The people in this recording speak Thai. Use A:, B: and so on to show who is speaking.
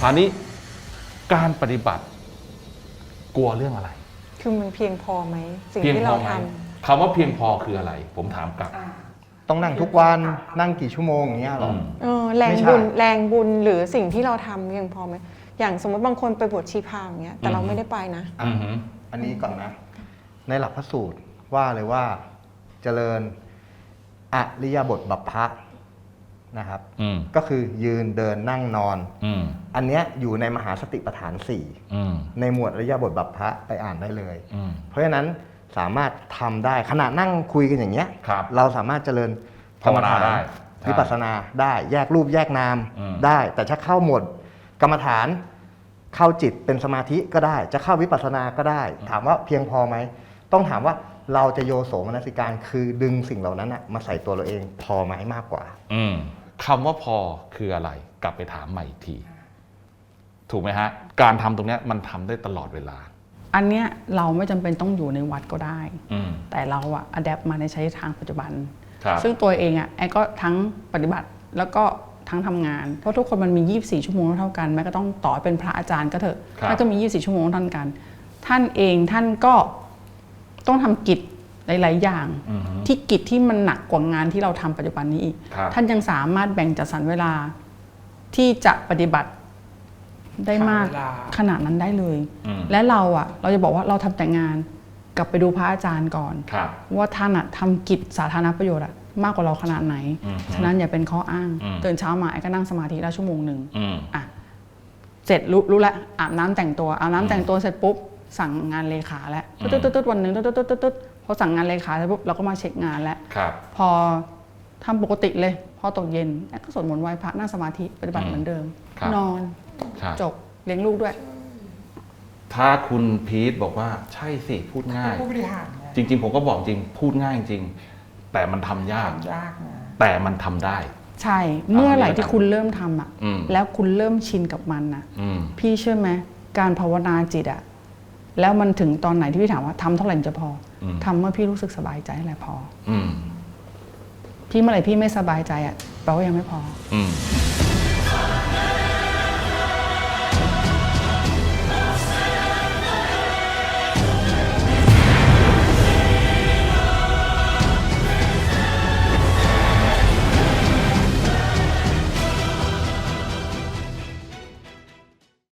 A: คราวนี้การปฏิบัติกลัวเรื่องอะไร
B: คือมันเพียงพอไหมสิ่ง
A: เพียง
B: ที่
A: พ
B: เรา
A: อไหม
B: ท
A: คำว่าเพียงพอคืออะไร ผมถามกลับ
C: ต้องนั่งทุกวันนั่งกี่ชั่วโมงอย่างเงี้ยหรอ
A: อืมำ
B: เออแรง
C: ไม่ใช่
B: บุญแรงบุญหรือสิ่งที่เราทำเพียงพอไหมอย่างสมมติบางคนไปบวชชีพราหมณ์อย่างเงี้ยแต่เรา
A: อืม
B: ไม่ได้ไปนะ
A: อือหือ
C: อันนี้ก่อนนะ ในหลักพระสูตรว่าเลยว่าเจริญอริยบทบัพพะ นะครับ
A: อืม
C: ก็คือยืนเดินนั่งนอน
A: อืม
C: อันเนี้ยอยู่ในมหาสติปัฏฐานสี่
A: อืม
C: ในหมวดอริยบทบัพพะไปอ่านได้เลย
A: อืม
C: เพราะฉะนั้นสามารถทำได้ขณะนั่งคุยกันอย่างเงี้ย
A: ครับ
C: เราสามารถเจริญ
A: ภาวนาได้
C: วิปัสสนาได้แยกรูปแยกนาม
A: อืม
C: ได้ แต่ถ้าเข้าหมวดกรรมฐานเข้าจิตเป็นสมาธิก็ได้ จะเข้าวิปัสสนาก็ได้ ถามว่าเพียงพอไหมต้องถามว่า เราจะโยโสมนสิการคือดึงสิ่งเหล่านั้นนะมาใส่ตัวเราเองพอไหมมากกว่า
A: อืมคำว่าพอคืออะไร กลับไปถามใหม่อีกที ถูกไหมฮะ การทำตรงเนี้ยมันทำได้ตลอดเวลา
D: อันเนี้ยเราไม่จำเป็นต้องอยู่ในวัดก็ได้
A: อืม
D: แต่เราอะอัดแอปมาในใช้ทางปัจจุบัน
A: ครับ
D: ซึ่งตัวเองอะแอนก็ทั้งปฏิบัติแล้วก็ทั้งทำงาน เพราะทุกคนมันมี 24 ชั่วโมงเท่ากันแม้ก็ต้องต่อให้เป็นพระอาจารย์ก็เถอะ
A: ครับ
D: ท่านก็มี 24 ชั่วโมงเท่ากัน ท่านเองท่านก็ ต้องทำกิจหลาย ๆ อย่าง
A: อือหือ
D: ที่กิจที่มันหนักกว่างานที่เราทำปัจจุบันนี้อีก
A: ครับ
D: ท่านยังสามารถแบ่งจัดสรรเวลาที่จะปฏิบัติได้มาก
E: หาเวลา
D: ขนาดนั้นได้เลย
A: อืม
D: และเราอะเราจะบอกว่าเราทำแต่งานกลับไปดูพระอาจารย์ก่อน
A: ครับ
D: ว่าท่านอะทำกิจสาธารณประโยชน์อะมากกว่าเราขนาดไหน
A: อืม
D: ฉะนั้นอย่าเป็นข้ออ้าง
A: อืม
D: ตื่นเช้ามาไอ้ก็นั่งสมาธิได้ชั่วโมงหนึ่ง
A: อืม
D: อะเสร็จรู้รู้แล้วอาบน้ำแต่งตัวอาบน้ำแต่งตัวเสร็จปุ๊บ สั่งงานเลขาแล้ว
A: อืม
D: ตึ๊ดตึ๊ดตึ๊ดวันหนึ่งตึ๊ดตึ๊ดตึ๊ดตึ๊ดตึ๊ดพอสั่งงานเลขาเสร็จปุ๊บเราก็มาเช็คงานแล้ว
A: ครับ
D: พอทำปกติเลย พอตกเย็นแอดก็สวดมนต์ไหว้พระนั่งสมาธิปฏิบัติ
A: อืม
D: เหมือนเดิม
A: ครับ
D: นอน
A: ครับ
D: จบเลี้ยงลูกด้วย
A: ถ้าคุณพีทบอกว่าใช่สิพูดง่าย
E: ผู้บริหารไง
A: จริง ๆ ผมก็บอกจริงพูดง่ายจริง แต่มันทำยาก
E: ทำยากนะ
A: แต่มันทำได้
D: ใช่ เมื่อไหร่ที่คุณเริ่มทำอะ
A: อืม
D: แล้วคุณเริ่มชินกับมันนะ
A: อืม
D: พี่เชื่อไหมการภาวนาจิตอะ แล้วมันถึงตอนไหนที่พี่ถามว่าทำเท่าไหร่จะพออ
A: ม
D: ทำเมื่อพี่รู้สึกสบายใจแหละพอ
A: อืม
D: พี่เมื่อไหร่พี่ไม่สบายใจอะแปลว่ายังไม่พอ
A: อืม